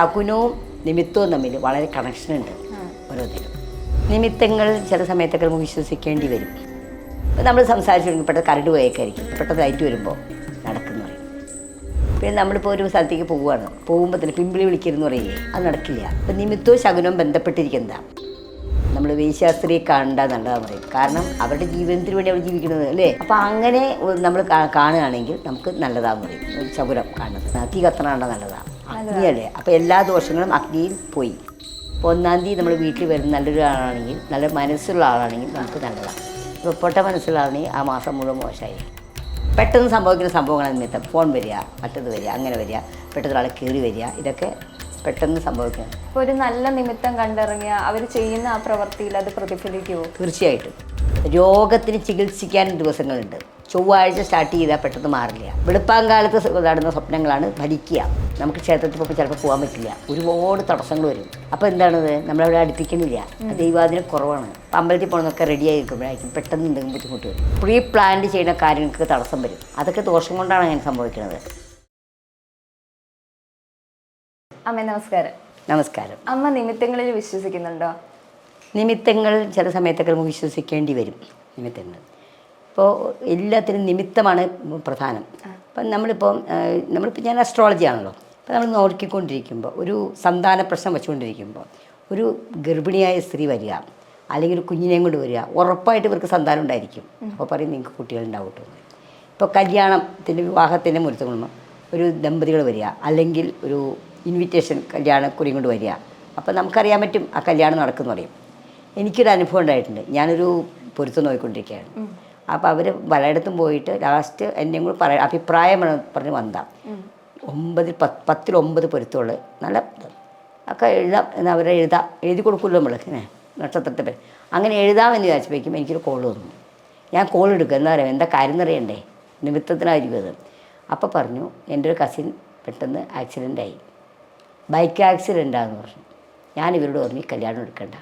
ശകുനവും നിമിത്തവും തമ്മിൽ വളരെ കണക്ഷൻ ഉണ്ട് ഓരോന്നിലും നിമിത്തങ്ങൾ ചില സമയത്തൊക്കെ നമുക്ക് വിശ്വസിക്കേണ്ടി വരും. ഇപ്പം നമ്മൾ സംസാരിച്ചു തുടങ്ങി പെട്ടെന്ന് കരട് പോയേക്കായിരിക്കും. പെട്ടെന്ന് ലൈറ്റ് വരുമ്പോൾ നടക്കുന്നു പറയും. പിന്നെ നമ്മളിപ്പോൾ ഒരു സ്ഥലത്തേക്ക് പോവുകയാണ്. പോകുമ്പോൾ തന്നെ പിമ്പിളി വിളിക്കരുതെന്ന് പറയില്ലേ അത് നടക്കില്ല. അപ്പം നിമിത്തവും ശകുനവും ബന്ധപ്പെട്ടിരിക്കുന്നതാണ് നമ്മൾ വേശ്യാസ്ത്രീയെ കാണണ്ട നല്ലതാന്ന് പറയും. കാരണം അവരുടെ ജീവിതത്തിന് വേണ്ടി അവർ ജീവിക്കുന്നത് അല്ലേ? അപ്പം അങ്ങനെ നമ്മൾ കാണുകയാണെങ്കിൽ നമുക്ക് നല്ലതാന്ന് പറയും. ശകുനം കാണുന്നത്. തീ കത്തണ നല്ലതാണ് അഗ്നിയല്ലേ? അപ്പോൾ എല്ലാ ദോഷങ്ങളും അഗ്നിയിൽ പോയി. അപ്പോൾ ഒന്നാം തീയതി നമ്മൾ വീട്ടിൽ വരുന്ന നല്ലൊരു ആളാണെങ്കിൽ നല്ല മനസ്സുള്ള ആളാണെങ്കിൽ നമുക്ക് നല്ലതാണ്. ഇപ്പോൾ പൊട്ട മനസ്സുള്ള ആളാണെങ്കിൽ ആ മാസം മുഴുവൻ മോശമായി. പെട്ടെന്ന് സംഭവിക്കുന്ന സംഭവങ്ങൾ നിമിത്തം ഫോൺ വരിക മറ്റത് വരിക അങ്ങനെ വരിക പെട്ടെന്ന് ഒരാളെ കയറി വരിക ഇതൊക്കെ പെട്ടെന്ന് സംഭവിക്കുന്നത് ഇപ്പോൾ ഒരു നല്ല നിമിത്തം കണ്ടിറങ്ങിയ അവർ ചെയ്യുന്ന ആ പ്രവൃത്തിയിൽ അത് പ്രതിഫലിക്കുമോ തീർച്ചയായിട്ടും. രോഗത്തിന് ചികിത്സിക്കാൻ ദിവസങ്ങളുണ്ട്. ചൊവ്വാഴ്ച സ്റ്റാർട്ട് ചെയ്താൽ പെട്ടെന്ന് മാറില്ല. വെളുപ്പാങ്കാലത്ത് നടന്ന സ്വപ്നങ്ങളാണ് ഭരിക്കുക. നമുക്ക് ക്ഷേത്രത്തിൽ പോകുമ്പോൾ ചിലപ്പോൾ പോകാൻ പറ്റില്ല. ഒരുപാട് തടസ്സങ്ങൾ വരും. അപ്പോൾ എന്താണത്? നമ്മളവിടെ അടുപ്പിക്കുന്നില്ല. ദൈവാദിനം കുറവാണ്. അമ്പലത്തിൽ പോകണമെന്നൊക്കെ റെഡി ആയി നിൽക്കുമ്പോഴായിരിക്കും പെട്ടെന്ന് എന്തെങ്കിലും ബുദ്ധിമുട്ട് വരും. പ്രീ പ്ലാൻഡ് ചെയ്യുന്ന കാര്യങ്ങൾക്ക് തടസ്സം വരും. അതൊക്കെ ദോഷം കൊണ്ടാണ് അങ്ങനെ സംഭവിക്കുന്നത്. അമ്മ നമസ്കാരം. നമസ്കാരം. അമ്മ നിമിത്തങ്ങളിൽ വിശ്വസിക്കുന്നുണ്ടോ? നിമിത്തങ്ങൾ ചില സമയത്തൊക്കെ നമുക്ക് വിശ്വസിക്കേണ്ടി വരും. നിമിത്തങ്ങൾ. ഇപ്പോൾ എല്ലാത്തിനും നിമിത്തമാണ് പ്രധാനം. അപ്പം നമ്മളിപ്പോൾ നമ്മളിപ്പോൾ ഞാൻ അസ്ട്രോളജി ആണല്ലോ. അപ്പോൾ നമ്മൾ നോക്കിക്കൊണ്ടിരിക്കുമ്പോൾ ഒരു സന്താന പ്രശ്നം വെച്ചുകൊണ്ടിരിക്കുമ്പോൾ ഒരു ഗർഭിണിയായ സ്ത്രീ വരിക അല്ലെങ്കിൽ ഒരു കുഞ്ഞിനെയും കൊണ്ട് വരിക ഉറപ്പായിട്ട് ഇവർക്ക് സന്താനം ഉണ്ടായിരിക്കും. അപ്പോൾ പറയും നിങ്ങൾക്ക് കുട്ടികളുണ്ടാവും കേട്ടോ ഇപ്പോൾ കല്യാണത്തിന്റെ വിവാഹത്തിന്റെ മുഹൂർത്തം കൊള്ളുമ്പോൾ ഒരു ദമ്പതികൾ വരിക അല്ലെങ്കിൽ ഒരു ഇൻവിറ്റേഷൻ കല്യാണക്കുറിയും കൊണ്ട് വരിക. അപ്പോൾ നമുക്കറിയാൻ പറ്റും ആ കല്യാണം നടക്കുന്നു പറയും. എനിക്കൊരു അനുഭവം ഉണ്ടായിട്ടുണ്ട്. ഞാനൊരു പൊരുത്തം നോക്കിക്കൊണ്ടിരിക്കുകയാണ്. അപ്പോൾ അവർ പലയിടത്തും പോയിട്ട് ലാസ്റ്റ് എന്നെയും കൂടി പറ അഭിപ്രായം പറഞ്ഞ് വന്നതാ. ഒമ്പതിൽ പത്ത് പത്തിൽ ഒമ്പത് പൊരുത്തുള്ളു നല്ല. ഒക്കെ എഴുതാം എന്ന് അവരെ എഴുതാം എഴുതി കൊടുക്കുമല്ലോ നമ്മൾ ഇങ്ങനെ നക്ഷത്രത്തെ പേര്. അങ്ങനെ എഴുതാമെന്ന് വിചാരിച്ചപ്പോഴേക്കും എനിക്കൊരു കോൾ വന്നു. ഞാൻ കോൾ എടുക്കുക എന്താ പറയുക എന്താ കാര്യം എന്നറിയണ്ടേ നിമിത്തത്തിനായിരിക്കും അത് അപ്പോൾ പറഞ്ഞു എന്റെ ഒരു കസിൻ പെട്ടെന്ന് ആക്സിഡന്റ് ആയി. ബൈക്ക് ആക്സിഡന്റ് ആണെന്ന് പറഞ്ഞു. ഞാൻ ഇവരോട് പറഞ്ഞു കല്യാണം എടുക്കണ്ട.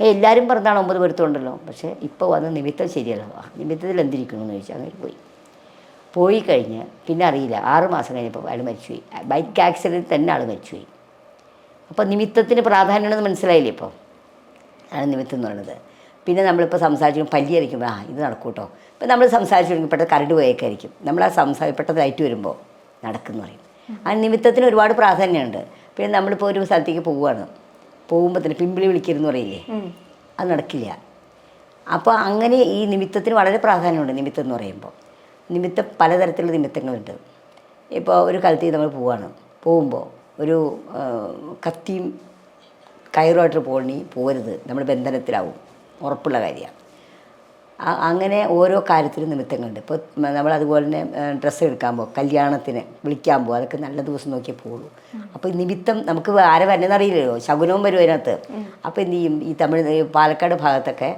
എല്ലാവരും പറഞ്ഞാണ് ഒമ്പത് പേർത്തുണ്ടല്ലോ. പക്ഷേ ഇപ്പോൾ വന്ന നിമിത്തം ശരിയല്ല. നിമിത്തത്തിൽ എന്തിരിക്കണമെന്ന് ചോദിച്ചാൽ അങ്ങനെ പോയി. പോയി കഴിഞ്ഞ് പിന്നെ അറിയില്ല. ആറ് മാസം കഴിഞ്ഞപ്പോൾ അയാൾ മരിച്ചുപോയി. ബൈക്ക് ആക്സിഡന്റ് തന്നെ ആൾ മരിച്ചുപോയി. അപ്പോൾ നിമിത്തത്തിന് പ്രാധാന്യമാണെന്ന് മനസ്സിലായില്ലേ ഇപ്പോൾ ആണ് നിമിത്തം എന്ന് പറയുന്നത്. പിന്നെ നമ്മളിപ്പോൾ സംസാരിച്ചു പല്ലി അരിക്കുമ്പോൾ ആ ഇത് നടക്കും കേട്ടോ ഇപ്പം നമ്മൾ സംസാരിച്ചു തുടങ്ങി പെട്ടെന്ന് കരട് പോയേക്കായിരിക്കും. നമ്മൾ ആ സംസാ പെട്ടെന്ന് ലൈറ്റ് വരുമ്പോൾ നടക്കുന്നു പറയും. ആ നിമിത്തത്തിന് ഒരുപാട് പ്രാധാന്യമുണ്ട്. പിന്നെ നമ്മളിപ്പോൾ ഒരു സ്ഥലത്തേക്ക് പോവുകയാണ് പോകുമ്പോൾ തന്നെ പിമ്പിളി വിളിക്കരുതെന്ന് പറയില്ലേ? അത് നടക്കില്ല. അപ്പോൾ അങ്ങനെ ഈ നിമിത്തത്തിന് വളരെ പ്രാധാന്യമുണ്ട് നിമിത്തം എന്ന് പറയുമ്പോൾ നിമിത്തം പലതരത്തിലുള്ള നിമിത്തങ്ങളുണ്ട്. ഇപ്പോൾ ഒരു കാലത്തേക്ക് നമ്മൾ പോവാണ്. പോകുമ്പോൾ ഒരു കത്തിയും കയറുമായിട്ട് പോകണി പോരുത് നമ്മൾ ബന്ധനത്തിലാവും. ഉറപ്പുള്ള കാര്യമാണ് അങ്ങനെ ഓരോ കാര്യത്തിലും നിമിത്തങ്ങളുണ്ട്. ഇപ്പോൾ നമ്മൾ അതുപോലെ തന്നെ ഡ്രസ്സ് എടുക്കാൻ പോകും കല്യാണത്തിന് വിളിക്കാൻ പോകും അതൊക്കെ നല്ല ദിവസം നോക്കിയേ പോകുള്ളൂ അപ്പോൾ നിമിത്തം നമുക്ക് ആരെ വരുന്നതെന്ന് അറിയില്ലല്ലോ ശകുനവും വരും അതിനകത്ത്. അപ്പോൾ എന്ത് ചെയ്യും ഈ തമിഴ് പാലക്കാട് ഭാഗത്തൊക്കെ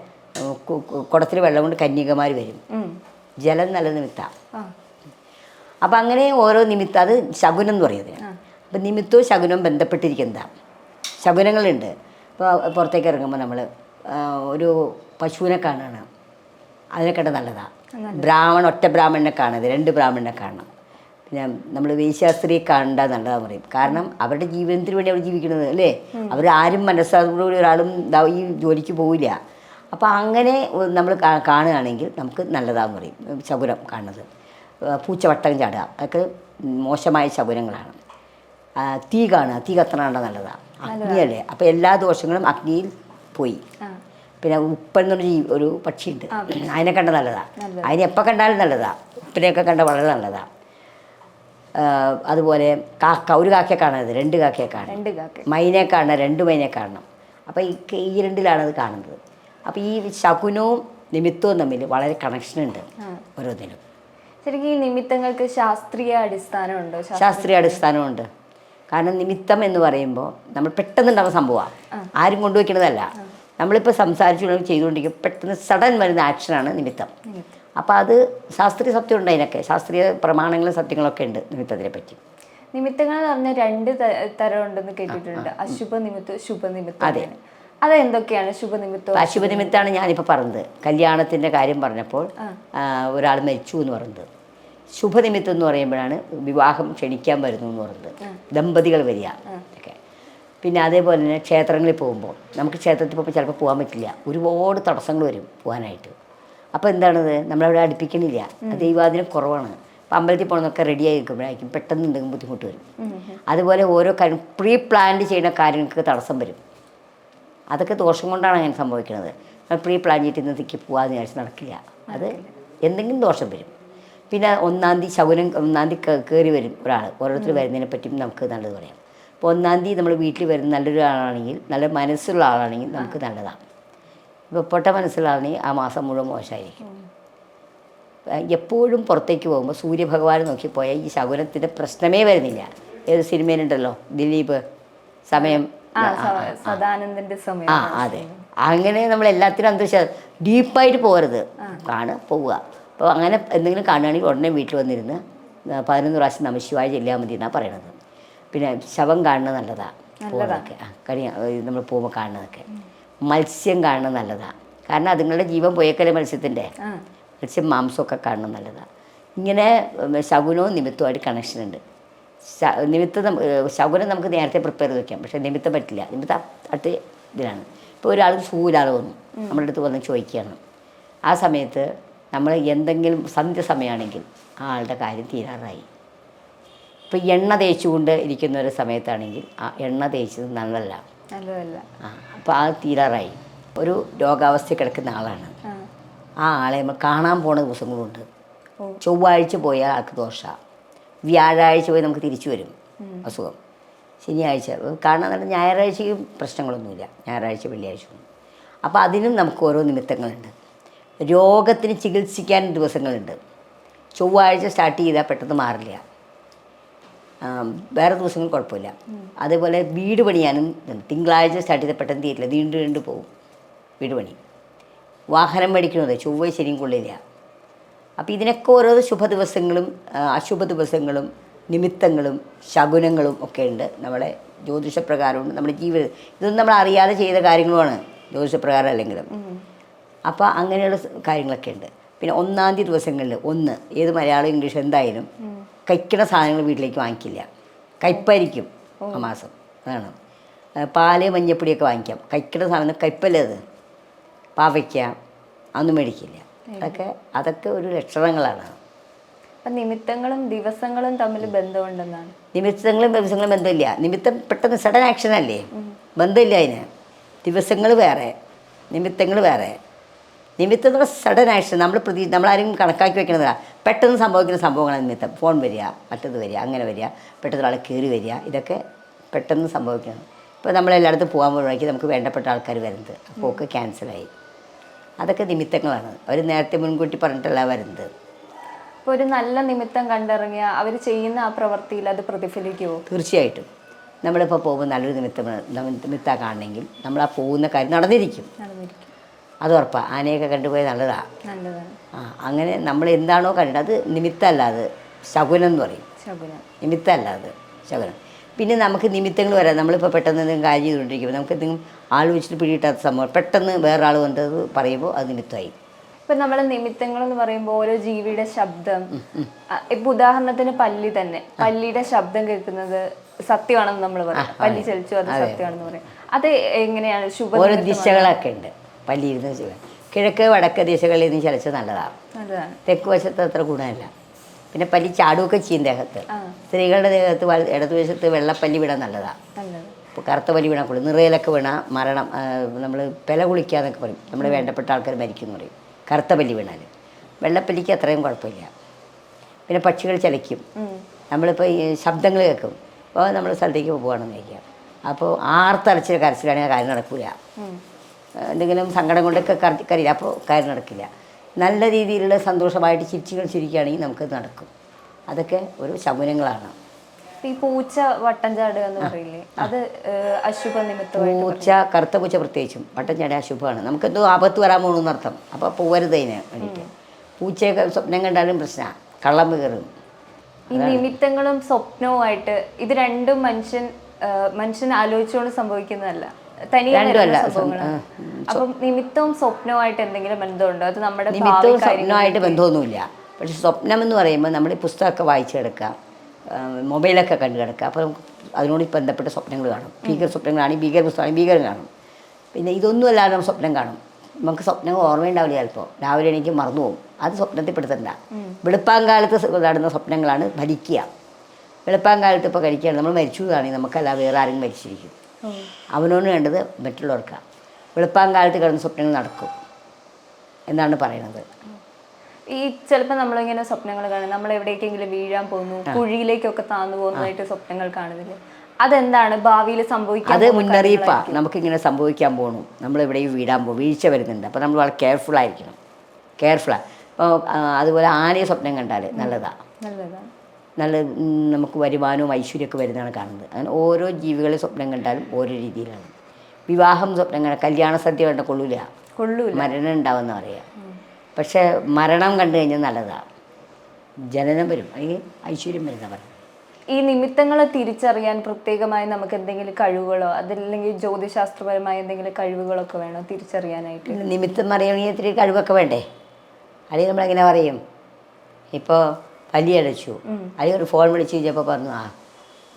കുടത്തിൽ വെള്ളം കൊണ്ട് കന്യകമാർ വരും. ജലം നല്ല നിമിത്തമാണ് ആ. അപ്പം അങ്ങനെ ഓരോ നിമിത്തം അത് ശകുനം എന്ന് പറയുന്നത്. അപ്പം നിമിത്തവും ശകുനവും ബന്ധപ്പെട്ടിരിക്കുന്നതാണ് ശകുനങ്ങളുണ്ട്. ഇപ്പോൾ പുറത്തേക്ക് ഇറങ്ങുമ്പോൾ നമ്മൾ ഒരു പശുവിനെ കാണുകയാണ് അതിനെ നല്ലതാ. നല്ലതാണ് ബ്രാഹ്മണ ഒറ്റ ബ്രാഹ്മണനെ കാണരുത് രണ്ട് ബ്രാഹ്മണനെ കാണണം. പിന്നെ നമ്മൾ വേശ്യാസ്ത്രീയെ കാണണ്ട നല്ലതാന്ന് പറയും. കാരണം അവരുടെ ജീവിതത്തിന് വേണ്ടി അവർ ജീവിക്കുന്നത് അല്ലേ? അവർ ആരും മനസ്സാകൂടി ഒരാളും ഈ ജോലിക്ക് പോവില്ല. അപ്പോൾ അങ്ങനെ നമ്മൾ കാണുകയാണെങ്കിൽ നമുക്ക് നല്ലതാന്ന് പറയും ശകുരം കാണുന്നത്. പൂച്ചവട്ടം ചാടുക. അതൊക്കെ മോശമായ ശകുനങ്ങളാണ് തീ കാണുക തീ കത്തണ നല്ലതാണ് അഗ്നിയല്ലേ? അപ്പോൾ എല്ലാ ദോഷങ്ങളും അഗ്നിയിൽ പോയി. പിന്നെ ഉപ്പൻ എന്നൊരു ജീ ഒരു പക്ഷിയുണ്ട്. അതിനെ കണ്ട നല്ലതാ. അതിനെ എപ്പോൾ കണ്ടാലും നല്ലതാ. ഉപ്പിനെയൊക്കെ കണ്ട വളരെ നല്ലതാ. അതുപോലെ കാക്ക ഒരു കാക്കയെ കാണരുത് രണ്ട് കാക്കയെ കാണണം. കാക്ക. മൈനെ കാണണം രണ്ട് മൈനെ കാണണം. അപ്പോൾ ഈ ഈ രണ്ടിലാണ് അത് കാണുന്നത്. അപ്പോൾ ഈ ശകുനവും നിമിത്തവും തമ്മിൽ വളരെ കണക്ഷൻ ഉണ്ട് ഓരോന്നിനും. ശരിക്കും ഈ നിമിത്തങ്ങൾക്ക് ശാസ്ത്രീയ അടിസ്ഥാനമുണ്ടോ? ശാസ്ത്രീയ അടിസ്ഥാനമുണ്ട്. കാരണം നിമിത്തം എന്ന് പറയുമ്പോൾ നമ്മൾ പെട്ടെന്നുണ്ടാകുന്ന സംഭവമാണ് ആരും കൊണ്ടുവയ്ക്കുന്നതല്ല നമ്മളിപ്പോൾ സംസാരിച്ചു ചെയ്തുകൊണ്ടിരിക്കും പെട്ടെന്ന് സഡൻ വരുന്ന ആക്ഷനാണ് നിമിത്തം. അപ്പോൾ അത് ശാസ്ത്രീയ സത്യം ഉണ്ട് അതിനൊക്കെ. ശാസ്ത്രീയ പ്രമാണങ്ങളും സത്യങ്ങളൊക്കെ ഉണ്ട് നിമിത്തത്തിനെ പറ്റി. നിമിത്തങ്ങൾ പറഞ്ഞ രണ്ട് തരം ഉണ്ടെന്ന് കേട്ടിട്ടുണ്ട്. അശുഭ നിമിത്തം ശുഭനിമിത്തം അതെ. അതെന്തൊക്കെയാണ് ശുഭനിമിത്തം? അശുഭനിമിത്താണ് ഞാനിപ്പോൾ പറഞ്ഞത്. കല്യാണത്തിന്റെ കാര്യം പറഞ്ഞപ്പോൾ ഒരാൾ മരിച്ചു എന്ന് പറഞ്ഞത്. ശുഭനിമിത്തം എന്ന് പറയുമ്പോഴാണ് വിവാഹം ക്ഷണിക്കാൻ വരുന്നു എന്ന് പറഞ്ഞത്. ദമ്പതികൾ വരിക. ഒക്കെ. പിന്നെ അതേപോലെ തന്നെ ക്ഷേത്രങ്ങളിൽ പോകുമ്പോൾ നമുക്ക് ക്ഷേത്രത്തിൽ പോകുമ്പോൾ ചിലപ്പോൾ പോകാൻ പറ്റില്ല. ഒരുപാട് തടസ്സങ്ങൾ വരും പോകാനായിട്ട് അപ്പോൾ എന്താണത്? നമ്മളവിടെ അടുപ്പിക്കണില്ല. ദൈവാദിനം കുറവാണ്. അപ്പം അമ്പലത്തിൽ പോകണമെന്നൊക്കെ റെഡി ആയിരിക്കുമ്പോഴായിരിക്കും പെട്ടെന്ന് എന്തെങ്കിലും ബുദ്ധിമുട്ട് വരും. അതുപോലെ ഓരോ കാര്യം പ്രീ പ്ലാൻഡ് ചെയ്യുന്ന കാര്യങ്ങൾക്ക് തടസ്സം വരും. അതൊക്കെ ദോഷം കൊണ്ടാണ് അങ്ങനെ സംഭവിക്കുന്നത്. പ്രീ പ്ലാൻ ചെയ്തിട്ട് ഇന്നത്തേക്ക് പോകാതെ വിചാരിച്ച് നടക്കില്ല. അത് എന്തെങ്കിലും ദോഷം വരും. പിന്നെ ഒന്നാം തീയതി ശകുനം ഒന്നാം തീയതി കയറി വരും ഒരാൾ. ഓരോരുത്തർ വരുന്നതിനെ പറ്റിയും നമുക്ക് നല്ലത് പറയാം. അപ്പോൾ ഒന്നാം തീയതി നമ്മൾ വീട്ടിൽ വരുന്ന നല്ലൊരു ആളാണെങ്കിൽ നല്ല മനസ്സുള്ള ആളാണെങ്കിൽ നമുക്ക് നല്ലതാണ്. ഇപ്പോൾ പൊട്ട മനസ്സുള്ള ആളാണെങ്കിൽ ആ മാസം മുഴുവൻ മോശമായിരിക്കും. എപ്പോഴും പുറത്തേക്ക് പോകുമ്പോൾ സൂര്യഭഗവാൻ നോക്കിപ്പോയാൽ ഈ ശകുനത്തിന്റെ പ്രശ്നമേ വരുന്നില്ല. ഏത് സിനിമയിലുണ്ടല്ലോ? ദിലീപ് സമയം. ആ സദാനന്ദന്റെ സമയം. ആ അതെ. അങ്ങനെ നമ്മൾ എല്ലാത്തിനും അന്തരീക്ഷം ഡീപ്പായിട്ട് പോകരുത്. കാണുക പോവുക. അപ്പോൾ അങ്ങനെ എന്തെങ്കിലും കാണുകയാണെങ്കിൽ ഉടനെ വീട്ടിൽ വന്നിരുന്ന് പതിനൊന്ന് പ്രാവശ്യം നമശിവായ ചെല്ലിയാൽ മതി എന്നാണ് പറയണത്. പിന്നെ ശവം കാണുന്നത് നല്ലതാണ് പൂവൊക്കെ കണി നമ്മൾ പൂവ് കാണുന്നതൊക്കെ. മത്സ്യം കാണുന്നത് നല്ലതാണ് കാരണം അതുങ്ങളുടെ ജീവൻ പോയേക്കല്ലേ മത്സ്യത്തിന്റെ. മത്സ്യം മാംസമൊക്കെ കാണുന്നത് നല്ലതാണ് ഇങ്ങനെ ശകുനവും നിമിത്തവുമായിട്ട് കണക്ഷൻ ഉണ്ട്. നിമിത്തം ശകുനം നമുക്ക് നേരത്തെ പ്രിപ്പയർ ചെയ്ത് വെക്കാം. പക്ഷേ നിമിത്തം പറ്റില്ല. നിമിത്തം അടുത്ത ഇതിലാണ്. ഇപ്പോൾ ഒരാൾ സൂലാൾ വന്നു. നമ്മുടെ അടുത്ത് വന്ന് ചോദിക്കുകയാണ്. ആ സമയത്ത് നമ്മൾ എന്തെങ്കിലും സന്ധ്യ സമയമാണെങ്കിൽ ആ ആളുടെ കാര്യം തീരാറായി. ഇപ്പോൾ എണ്ണ തേച്ചുകൊണ്ട് ഇരിക്കുന്ന ഒരു സമയത്താണെങ്കിൽ ആ എണ്ണ തേച്ചത് നല്ലതല്ല. നല്ലതല്ല. ആ അപ്പോൾ ആ തീരാറായി. ഒരു രോഗാവസ്ഥ കിടക്കുന്ന ആളാണ്. ആ. ആളെ നമ്മൾ കാണാൻ പോണ ദിവസങ്ങളുണ്ട്. ചൊവ്വാഴ്ച പോയാൽ ആൾക്ക് ദോഷ. വ്യാഴാഴ്ച പോയി നമുക്ക് തിരിച്ചു വരും അസുഖം. ശനിയാഴ്ച. കാണാൻ നല്ല ഞായറാഴ്ചയും പ്രശ്നങ്ങളൊന്നുമില്ല. ഞായറാഴ്ച വെള്ളിയാഴ്ച ഒന്നും. അപ്പോൾ അതിനും നമുക്ക് ഓരോ നിമിത്തങ്ങളുണ്ട്. രോഗത്തിന് ചികിത്സിക്കാൻ ദിവസങ്ങളുണ്ട്. ചൊവ്വാഴ്ച സ്റ്റാർട്ട് ചെയ്താൽ പെട്ടെന്ന് മാറില്ല. വേറെ ദിവസങ്ങൾ കുഴപ്പമില്ല. അതേപോലെ വീട് പണിയാനും തിങ്കളാഴ്ച സ്റ്റാർട്ട് ചെയ്ത പെട്ടെന്ന് തീരില്ല. വീണ്ടും വീണ്ടും പോകും. വീട് പണി. വാഹനം മേടിക്കുന്നത് ചൊവ്വ ശരിയും കൊള്ളില്ല അപ്പോൾ ഇതിനൊക്കെ ഓരോ ശുഭ ദിവസങ്ങളും അശുഭ ദിവസങ്ങളും നിമിത്തങ്ങളും ശകുനങ്ങളും ഒക്കെ ഉണ്ട് നമ്മളെ ജ്യോതിഷപ്രകാരമുണ്ട്. നമ്മുടെ ജീവിതം. ഇതൊന്നും നമ്മൾ അറിയാതെ ചെയ്ത കാര്യങ്ങളുമാണ് ജ്യോതിഷപ്രകാരം അല്ലെങ്കിലും. അപ്പോൾ അങ്ങനെയുള്ള കാര്യങ്ങളൊക്കെ ഉണ്ട്. പിന്നെ ഒന്നാം തീയതി ദിവസങ്ങളിൽ ഒന്ന്. ഏത് മലയാളം ഇംഗ്ലീഷ് എന്തായാലും കഴിക്കണ സാധനങ്ങൾ വീട്ടിലേക്ക് വാങ്ങിക്കില്ല. കയ്പ്പായിരിക്കും ആ മാസം. അതാണ്. പാൽ മഞ്ഞപ്പൊടിയൊക്കെ വാങ്ങിക്കാം. കഴിക്കണ സാധനം കയ്പ്പല്ലേ അത്? പാവയ്ക്ക അതൊന്നും മേടിക്കില്ല. അതൊക്കെ അതൊക്കെ ഒരു ലക്ഷണങ്ങളാണ്. അപ്പൊ നിമിത്തങ്ങളും ദിവസങ്ങളും തമ്മിൽ ബന്ധമുണ്ടെന്നാണ്. നിമിത്തങ്ങളും ദിവസങ്ങളും ബന്ധമില്ല. നിമിത്തം പെട്ടെന്ന് സഡൻ ആക്ഷൻ അല്ലേ? ബന്ധമില്ല അതിന്. ദിവസങ്ങൾ വേറെ. നിമിത്തങ്ങൾ വേറെ. നിമിത്തം എന്ന് പറഞ്ഞാൽ സഡൻ ആക്ഷൻ നമ്മൾ പ്രതി നമ്മളാരും കണക്കാക്കി വെക്കണതല്ല പെട്ടെന്ന് സംഭവിക്കുന്ന സംഭവങ്ങളാണ് നിമിത്തം. ഫോൺ വരിക മറ്റത് വരിക അങ്ങനെ വരിക. പെട്ടെന്ന് ഒരാൾ കയറി വരിക. ഇതൊക്കെ പെട്ടെന്ന് സംഭവിക്കണം. ഇപ്പോൾ നമ്മളെല്ലായിടത്തും പോകാൻ പോകുമ്പോഴേക്കും നമുക്ക് വേണ്ടപ്പെട്ട ആൾക്കാർ വരുന്നത്. അപ്പോൾ ഒക്കെ ക്യാൻസലായി അതൊക്കെ നിമിത്തങ്ങളാണ്. അവർ നേരത്തെ മുൻകൂട്ടി പറഞ്ഞിട്ടല്ല വരുന്നത്. ഇപ്പോൾ ഒരു നല്ല നിമിത്തം കണ്ടിറങ്ങിയ അവർ ചെയ്യുന്ന ആ പ്രവൃത്തിയിൽ അത് പ്രതിഫലിക്കുമോ തീർച്ചയായിട്ടും. നമ്മളിപ്പോൾ പോകുമ്പോൾ നല്ലൊരു നിമിത്തം നിമിത്തമാണെങ്കിൽ കാണണമെങ്കിൽ നമ്മൾ ആ പോകുന്ന കാര്യം നടന്നിരിക്കും. നടന്നിരിക്കും. അത് ഉറപ്പാണ് ആനയൊക്കെ കണ്ടുപോയത് നല്ലതാണ്. ആ അങ്ങനെ നമ്മൾ എന്താണോ കണ്ടത് അത് നിമിത്തമല്ല അത്. ശകുനം എന്ന് പറയും. നിമിത്തമല്ല അത്. ശകുനം. പിന്നെ നമുക്ക് നിമിത്തങ്ങൾ വരാം. നമ്മളിപ്പോൾ പെട്ടെന്ന് എന്തെങ്കിലും കാര്യം ചെയ്തുകൊണ്ടിരിക്കുമ്പോൾ നമുക്ക് എന്തെങ്കിലും ആൾ വെച്ചിട്ട് പിടിയിട്ടാത്ത സംഭവം. പെട്ടെന്ന് വേറൊരാൾ വന്നത് പറയുമ്പോൾ അത് നിമിത്തമായി. ഇപ്പൊ നമ്മൾ നിമിത്തങ്ങൾ എന്ന് പറയുമ്പോൾ ഓരോ ജീവിയുടെ ശബ്ദം. ഇപ്പം ഉദാഹരണത്തിന് പല്ലി തന്നെ. പല്ലിയുടെ ശബ്ദം കേൾക്കുന്നത് സത്യമാണെന്ന് നമ്മൾ പറയും. പല്ലി ചലിച്ചു അത്. സത്യമാണെന്ന് പറയും. അത് എങ്ങനെയാണ്? ശുഭ ദിശകളൊക്കെ ഉണ്ട്. പല്ലിയിരുന്ന് ചെയ്യുക കിഴക്ക് വടക്ക് ദിശകളിൽ നിന്ന് ചലച്ചത് നല്ലതാണ്. തെക്ക് വശത്ത് അത്ര ഗുണമില്ല. പിന്നെ പല്ലി ചാടുകയൊക്കെ ചെയ്യും ദേഹത്ത്. സ്ത്രീകളുടെ ദേഹത്ത് ഇടതുവശത്ത് വെള്ളപ്പല്ലി വിടാൻ നല്ലതാണ് കറുത്ത പല്ലി വീണാൽ കൊള്ളു നിറയിലൊക്കെ വീണ മരണം നമ്മൾ പില കുളിക്കാന്നൊക്കെ പറയും. നമ്മൾ വേണ്ടപ്പെട്ട ആൾക്കാർ മരിക്കുന്നു പറയും. കറുത്ത പല്ലി വീണാൽ വെള്ളപ്പല്ലിക്ക് അത്രയും കുഴപ്പമില്ല. പിന്നെ പക്ഷികൾ ചലിക്കും. ഉം. നമ്മളിപ്പോൾ ഈ ശബ്ദങ്ങൾ കേൾക്കും. അപ്പോൾ നമ്മൾ സ്ഥലത്തേക്ക് പോവുകയാണെന്ന് വയ്ക്കുക അപ്പോൾ ആർത്തലച്ചിൽ കരച്ചിലാണെങ്കിൽ കാര്യം നടക്കില്ല. എന്തെങ്കിലും സങ്കടം കൊണ്ടൊക്കെ കറി കരയില്ല. അപ്പോൾ കാര്യം നടക്കില്ല. നല്ല രീതിയിലുള്ള സന്തോഷമായിട്ട് ചിരിച്ചുകൾ ചിരിക്കുകയാണെങ്കിൽ നമുക്ക് നടക്കും. അതൊക്കെ ഒരു ശകുനങ്ങളാണ്. ഈ പൂച്ച വട്ടം ചാടുക എന്ന് പറയില്ലേ അത് അശുഭ നിമിത്തം പൂച്ച കറുത്ത പൂച്ച പ്രത്യേകിച്ചും വട്ടം അശുഭമാണ് അശുഭമാണ്. നമുക്കെന്തോ ആപത്ത് വരാൻ പോകണമെന്ന് അർത്ഥം അപ്പോൾ പോകരുത് അതിന് വേണ്ടിയിട്ട്. പൂച്ചയൊക്കെ സ്വപ്നം കണ്ടാലും പ്രശ്നമാണ് കള്ളം കയറും. ഈ നിമിത്തങ്ങളും സ്വപ്നവും ആയിട്ട് ഇത് രണ്ടും മനുഷ്യൻ മനുഷ്യൻ ആലോചിച്ചുകൊണ്ട് സംഭവിക്കുന്നതല്ല. തനിയെ രണ്ടുമല്ല. അപ്പം നിമിത്തവും സ്വപ്നവുമായിട്ട് എന്തെങ്കിലും ബന്ധമുണ്ടോ? അത് നമ്മുടെ നിമിത്തവും ബന്ധമൊന്നുമില്ല. പക്ഷെ സ്വപ്നം എന്ന് പറയുമ്പോൾ നമ്മൾ പുസ്തകമൊക്കെ വായിച്ചു കിടക്കുക മൊബൈലൊക്കെ കണ്ടു കിടക്കുക. അപ്പോൾ നമുക്ക് അതിനോട് ബന്ധപ്പെട്ട സ്വപ്നങ്ങൾ കാണും. ഭീകര സ്വപ്നങ്ങളാണെങ്കിൽ ഭീകര പുസ്തകമാണെങ്കിൽ ഭീകരം കാണും. പിന്നെ ഇതൊന്നും അല്ലാതെ നമ്മൾ സ്വപ്നം കാണും. നമുക്ക് സ്വപ്നം ഓർമ്മയുണ്ടാവില്ല ചിലപ്പോൾ. രാവിലെ എനിക്ക് മറന്നു പോകും. അത് സ്വപ്നത്തിൽ പെടുത്തണ്ട വെളുപ്പാങ്കാലത്ത് നടന്ന സ്വപ്നങ്ങളാണ് ഭരിക്കുക. വെളുപ്പാങ്കാലത്ത് ഇപ്പോൾ കഴിക്കുകയാണ്. നമ്മൾ മരിച്ചു എന്നാണെങ്കിൽ നമുക്കല്ല വേറെ ആരെങ്കിലും മരിച്ചിരിക്കും. അവനോട് വേണ്ടത് മറ്റുള്ളവർക്കാണ്. വെളുപ്പാങ്കാലത്ത് കിടന്ന് സ്വപ്നങ്ങൾ നടക്കും. എന്നാണ് പറയുന്നത്. ഈ ചിലപ്പോൾ നമ്മളിങ്ങനെ സ്വപ്നങ്ങൾ കാണും. നമ്മൾ എവിടേക്കെങ്കിലും വീഴാൻ പോകുന്നു കുഴിയിലേക്കൊക്കെ താന്നു പോകുന്നതായിട്ട് സ്വപ്നങ്ങൾ കാണുന്നില്ല? അതെന്താണ് ഭാവിയിൽ സംഭവിക്കുക അത് മുന്നറിയിപ്പാണ് നമുക്കിങ്ങനെ സംഭവിക്കാൻ പോകണു നമ്മൾ എവിടെയും വീടാൻ പോകും. വീഴ്ച വരുന്നുണ്ട്. അപ്പോൾ നമ്മൾ വളരെ കെയർഫുൾ ആയിരിക്കണം. കെയർഫുള്ളാണ് അപ്പോൾ അതുപോലെ ആനയെ സ്വപ്നം കണ്ടാൽ നല്ലതാണ് നല്ലതാണ് നല്ല നമുക്ക് വരുമാനവും ഐശ്വര്യമൊക്കെ വരുന്നതാണ് കാണുന്നത്. അങ്ങനെ ഓരോ ജീവികളെ സ്വപ്നം കണ്ടാലും ഓരോ രീതിയിലാണ്. വിവാഹം സ്വപ്നം കല്യാണ സദ്യ വേണ്ട കൊള്ളൂല. കൊള്ളൂല. മരണം ഉണ്ടാവുമെന്ന് പറയാം. പക്ഷേ മരണം കണ്ടു കഴിഞ്ഞാൽ നല്ലതാണ് ജനനം വരും. അല്ലെങ്കിൽ ഐശ്വര്യം വരുന്ന പറയും ഈ നിമിത്തങ്ങളെ തിരിച്ചറിയാൻ പ്രത്യേകമായി നമുക്ക് എന്തെങ്കിലും കഴിവുകളോ അതല്ലെങ്കിൽ ജ്യോതിശാസ്ത്രപരമായ എന്തെങ്കിലും കഴിവുകളൊക്കെ വേണോ തിരിച്ചറിയാനായിട്ട്? നിമിത്തം അറിയണമെങ്കിൽ ഇത്തിരി കഴിവൊക്കെ വേണ്ടേ? അല്ലെങ്കിൽ നമ്മളെങ്ങനെ പറയും? ഇപ്പോൾ പല്ലി അടച്ചു അല്ലെങ്കിൽ ഒരു ഫോൺ വിളിച്ച് കഴിഞ്ഞപ്പോൾ പറഞ്ഞു ആ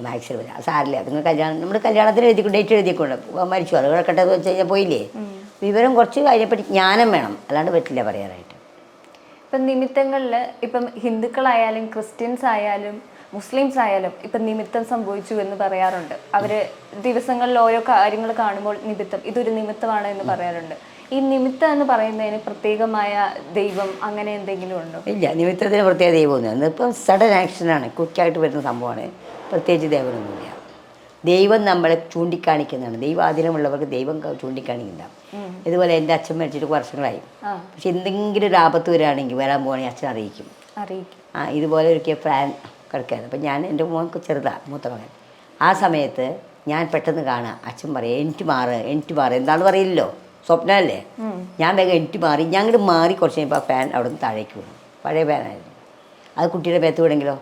മാക്സിൽ വരാം സാറില്ല നിങ്ങൾ കല്യാണം നമ്മുടെ കല്യാണത്തിന് എഴുതി ഡേറ്റ് എഴുതിക്കൊണ്ട് മരിച്ചു. അത് കിടക്കട്ടെ എന്ന് വെച്ച് കഴിഞ്ഞാൽ പോയില്ലേ? വിവരം കുറച്ച് അതിനെപ്പറ്റി ജ്ഞാനം വേണം. അല്ലാണ്ട് പറ്റില്ല പറയാനായിട്ട്. ഇപ്പം നിമിത്തങ്ങളിൽ ഇപ്പം ഹിന്ദുക്കളായാലും ക്രിസ്ത്യൻസ് ആയാലും മുസ്ലിംസ് ആയാലും ഇപ്പം നിമിത്തം സംഭവിച്ചു എന്ന് പറയാറുണ്ട്. അവർ ദിവസങ്ങളിൽ ഓരോ കാര്യങ്ങൾ കാണുമ്പോൾ നിമിത്തം ഇതൊരു നിമിത്തമാണ് എന്ന് പറയാറുണ്ട്. ഈ നിമിത്തം എന്ന് പറയുന്നതിന് പ്രത്യേകമായ ദൈവം അങ്ങനെ എന്തെങ്കിലും ഉണ്ടോ? ഇല്ല നിമിത്തത്തിന് പ്രത്യേക ദൈവമൊന്നും ഇപ്പം സഡൻ ആക്ഷനാണ് ക്വിക്കായിട്ട് വരുന്ന സംഭവമാണ്. പ്രത്യേകിച്ച് ദൈവമൊന്നുമില്ല ദൈവം നമ്മളെ ചൂണ്ടിക്കാണിക്കുന്നതാണ്. ദൈവാധീനമുള്ളവർക്ക് ദൈവം ചൂണ്ടിക്കാണിക്കുന്നതാണ് ഇതുപോലെ എന്റെ അച്ഛൻ മരിച്ചിട്ട് വർഷങ്ങളായി. പക്ഷെ എന്തെങ്കിലും ഒരു ആപത്ത് വരികയാണെങ്കിൽ വരാൻ പോകണമെങ്കിൽ അച്ഛൻ അറിയിക്കും. അറിയിക്കും. ആ ഇതുപോലെ ഒരിക്കൽ പ്ലാൻ കിടക്കുകയായിരുന്നു അപ്പം ഞാൻ എന്റെ മോൾക്ക് ചെറുതാണ് മൂത്ത മകൻ. ആ സമയത്ത് ഞാൻ പെട്ടെന്ന് കാണാം അച്ഛൻ പറയും എനിക്ക് മാറ് എനിക്ക് മാറ്. എന്താണെന്ന് പറയില്ലല്ലോ. സ്വപ്നമല്ലേ ഞാൻ വേഗം എനിക്ക് മാറി. ഞാൻ അങ്ങോട്ട് മാറി കുറച്ച് കഴിഞ്ഞപ്പോൾ ആ ഫാൻ അവിടെ നിന്ന് താഴേക്ക് വീണു. പഴയ ഫാനായിരുന്നു അത് കുട്ടിയുടെ പേത്ത് വിടെങ്കിലോ?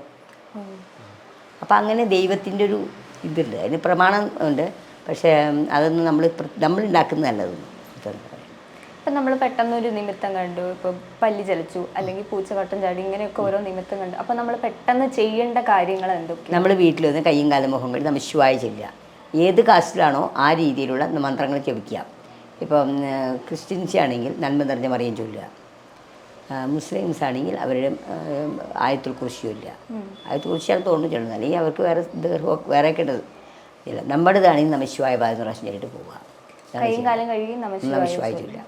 അപ്പം അങ്ങനെ ദൈവത്തിന്റെ ഒരു ഇതുണ്ട്. അതിന് പ്രമാണം ഉണ്ട്. പക്ഷേ അതൊന്നും നമ്മൾ നമ്മൾ ഉണ്ടാക്കുന്ന നല്ലതൊന്നും ഇപ്പം നമ്മൾ പെട്ടെന്ന് ഒരു നിമിത്തം കണ്ടു. ഇപ്പോൾ പല്ലി ചലിച്ചു. അല്ലെങ്കിൽ പൂച്ച പൂച്ചവട്ടം ചാടി ഇങ്ങനെയൊക്കെ ഓരോ നിമിത്തം കണ്ടു. അപ്പോൾ നമ്മൾ പെട്ടെന്ന് ചെയ്യേണ്ട കാര്യങ്ങൾ എന്തൊക്കെ നമ്മൾ വീട്ടിൽ വന്ന് കയ്യും കാലും മുഖം കഴുകി നമ്മൾ ശുവായ ചെല്ലുക. ഏത് കാസ്റ്റിലാണോ ആ രീതിയിലുള്ള മന്ത്രങ്ങൾ ജപിക്കുക. ഇപ്പം ക്രിസ്ത്യൻസ് ആണെങ്കിൽ നന്മ നിറഞ്ഞ മറിയം ചൊല്ലുക. മുസ്ലിംസ് ആണെങ്കിൽ അവരുടെ ആയത്തിൽ ഇല്ല ആയത്തുൽ കുറിശിയാണ് തോന്നുന്നു ചൊല്ലുന്നത്. അല്ലെങ്കിൽ അവർക്ക് വേറെ വേറെ കിട്ടത് ഇല്ല നമ്മുടേതാണെങ്കിൽ നമ്മ ശിവായ പാദം പ്രാവശ്യം ചൊല്ലിട്ട് പോവുക. കൈയും കാലം കഴുകി നമ നമ്മ ശിവായ ചൊല്ലുക.